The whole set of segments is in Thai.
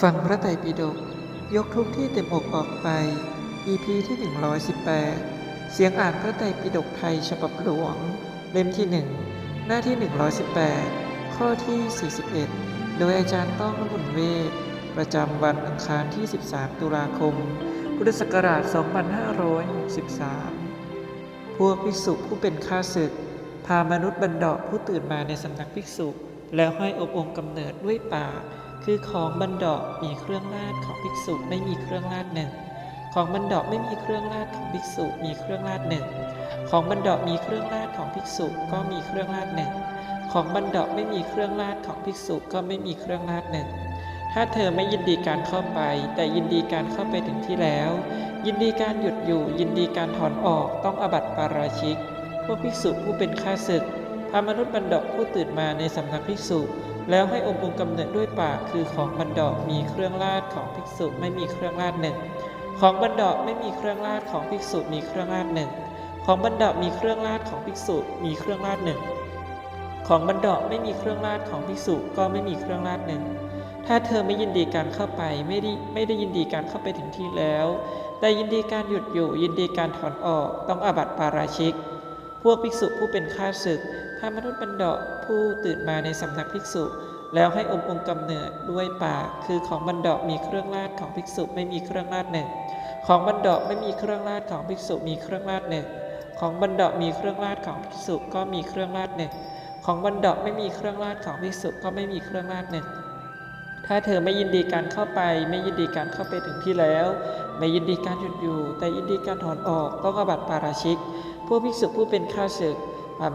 ฟังพระไตรปิฎกยกทุกที่เต็มอกออกไป EP ที่ 118 เสียงอ่านพระไตรปิฎกไทยฉบับหลวง เล่มที่ 1 หน้าที่ 118 ข้อที่ 41 โดยอาจารย์ต้องบุญเวทประจำวันอังคารที่ 13 ตุลาคม พุทธศักราช 2563 พวกภิกษุผู้เป็นข้าศึก พามนุษย์บันดาผู้ตื่นมาในสำนักภิกษุ แล้วให้อบองค์กำเนิดด้วยปาก คือของบันดาะมีเครื่องราชของภิกษุไม่มีเครื่องราชหนึ่ง ของบันดาะไม่มีเครื่องราชของภิกษุมีเครื่องราชหนึ่ง ของบันดาะมีเครื่องราชของภิกษุก็มีเครื่องราชหนึ่ง ของบันดาะไม่มีเครื่องราชของภิกษุก็ไม่มีเครื่องราชหนึ่ง ถ้าเธอไม่ยินดีการเข้าไป แต่ยินดีการเข้าไปถึงที่แล้ว ยินดีการหยุดอยู่ ยินดีการถอนออกต้องอบัติปาราชิก พวกภิกษุผู้เป็นข้าศึกพามนุษย์บันดาะผู้ตื่นมาในสำนักภิกษุ แล้วให้อมองค์กำเนิดด้วยปากคือของบันดาะมีเครื่องราชของภิกษุไม่มีเครื่องราชหนึ่ง ของบันดาะไม่มีเครื่องราชของภิกษุมีเครื่องราชหนึ่ง ของบันดาะมีเครื่องราชของภิกษุมีเครื่องราชหนึ่ง ของบันดาะไม่มีเครื่องราชของภิกษุก็ไม่มีเครื่องราชหนึ่ง ถ้าเธอไม่ยินดีการเข้าไปไม่ได้ไม่ได้ยินดีการเข้าไปถึงที่แล้ว แต่ยินดีการหยุดอยู่ยินดีการถอนออกต้องอาบัติปาราชิก พวกภิกษุผู้เป็นข้าศึก พามนุษย์บันดาผู้ตื่นมาในสำนักภิกษุ แล้วให้อมองค์กำเนิดด้วยปาก คือของบันดามีเครื่องราชของภิกษุไม่มีเครื่องราชหนึ่ง ของบันดาไม่มีเครื่องราชของภิกษุมีเครื่องราชหนึ่ง ของบันดามีเครื่องราชของภิกษุก็มีเครื่องราชหนึ่ง ของบันดาไม่มีเครื่องราชของภิกษุก็ไม่มีเครื่องราชหนึ่งถ้าเธอไม่ยินดีการเข้าไป ไม่ยินดีการเข้าไปถึงที่แล้ว ไม่ยินดีการหยุดอยู่ แต่ยินดีการถอนออกต้องบัติปาราชิก ผู้ภิกษุผู้เป็นข้าศึก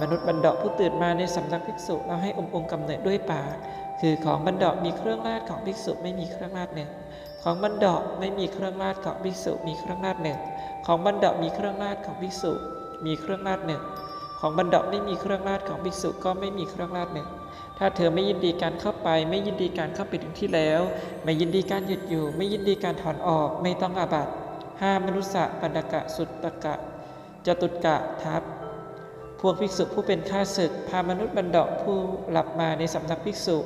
มนุษย์บันดาผู้ตื่นมาในสำนักภิกษุแล้วให้อมองค์กำเนิดด้วยปากคือของบันดามีเครื่องราชของภิกษุไม่มีเครื่องราชหนึ่ง ของบันดาไม่มีเครื่องราชของภิกษุมีเครื่องราชหนึ่ง ของบันดามีเครื่องราชของภิกษุมีเครื่องราชหนึ่ง ของบันดาไม่มีเครื่องราชของภิกษุก็ไม่มีเครื่องราชหนึ่ง ถ้าเธอไม่ยินดีการเข้าไป ไม่ยินดีการเข้าไปถึงที่แล้ว ไม่ยินดีการหยุดอยู่ ไม่ยินดีการถอนออก ไม่ต้องอาบัติห้ามนุษสะปันดกะสุตตกะจตุตกะทัพ พวกภิกษุผู้เป็นข้าศึก พามนุษย์บันดาผู้หลับมาในสำนักภิกษุ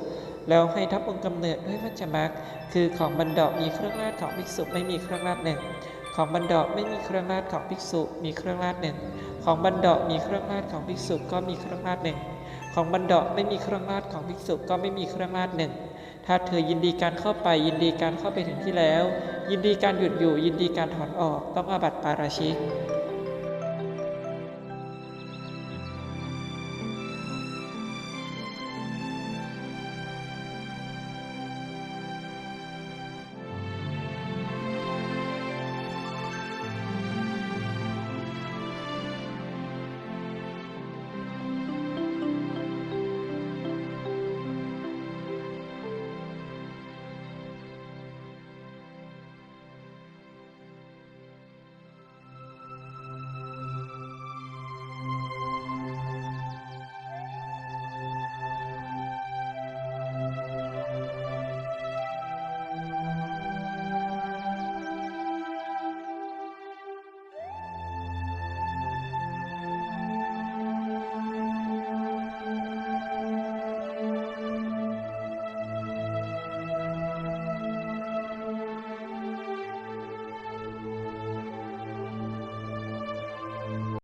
แล้วให้ทับองค์กำเนิดด้วยวัจมักคือของบันดามีเครื่องราชของภิกษุไม่มีเครื่องราชหนึ่ง ของบันดาไม่มีเครื่องราชของภิกษุมีเครื่องราชหนึ่ง ของบันดามีเครื่องราชของภิกษุก็มีเครื่องราชหนึ่ง ของบันดาไม่มีเครื่องราชของภิกษุก็ไม่มีเครื่องราชหนึ่ง ถ้าเธอยินดีการเข้าไปยินดีการเข้าไปถึงที่แล้ว ยินดีการหยุดอยู่ยินดีการถอนออกต้องอาบัติปาราชิก